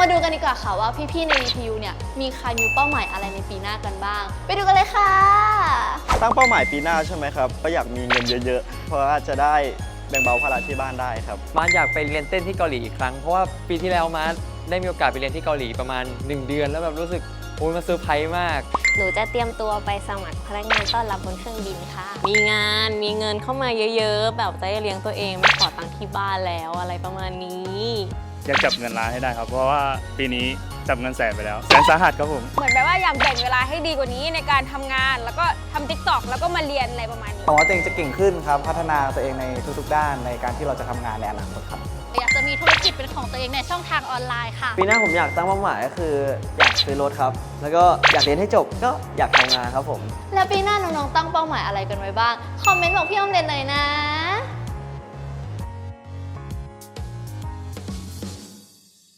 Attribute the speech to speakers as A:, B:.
A: มาดูกันดีกว่าค่ะว่าพี่ๆ ใน DPU เนี่ยมีใครมีเป้าหมายอะไรในปีหน้ากันบ้าง ไปดูกันเลยค่ะ
B: ตั้งเป้าหมายปีหน้าใช่ไหมครับ ก็อยากมีเงินเยอะๆ เพราะว่าจะได้แบ่งเบาภาระที่บ้านได้ครับ
C: มาอยากไปเรียนเต้นที่เกาหลีอีกครั้ง เพราะว่าปีที่แล้วมาได้มีโอกาสไปเรียนที่เกาหลีประมาณ 1 เดือน แล้วแบบรู้สึกโอ้ยมันเซอร์ไพรส์มาก
D: หนูจะเตรียมตัวไปสมัครพนักงานต้อนรับบนเครื่องบินค่ะ มีงานมีเงินเข้ามาเยอะๆ แบบจะได้เลี้ยงตัวเองไม่ขอตังค์ที่บ้านแล้วอะไรประมาณนี้
E: อยากจับเงินล้านให้ได้ครับ เพราะว่าปีนี้จับเงินแสนไปแล้วแสนสาหัสครับผม
F: เหมือนแบบว่าอยากแบ่งเวลาให้ดีกว่านี้ในการทำงานแล้วก็ทำทิกตอกแล้วก็มาเรียนอะไรประมาณนี้
G: หวังว่าตัวเองจะเก่งขึ้นครับ พัฒนาตัวเองในทุกๆ ด้านในการที่เราจะทำงานในอนาคตครับ
A: อยากจะมีธุรกิจเป็นของตัวเองในช่องทางออนไลน์ค่ะ
H: ปีหน้าผมอยากตั้งเป้าหมายก็คืออยากซื้อรถครับ แล้วก็อยากเรียนให้จบก็อยากทำงานครับผม
A: แล้วปีหน้าน้องๆตั้งเป้าหมายอะไรกันไว้บ้าง คอมเมนต์บอกพี่อ้อมเรนเลยนะ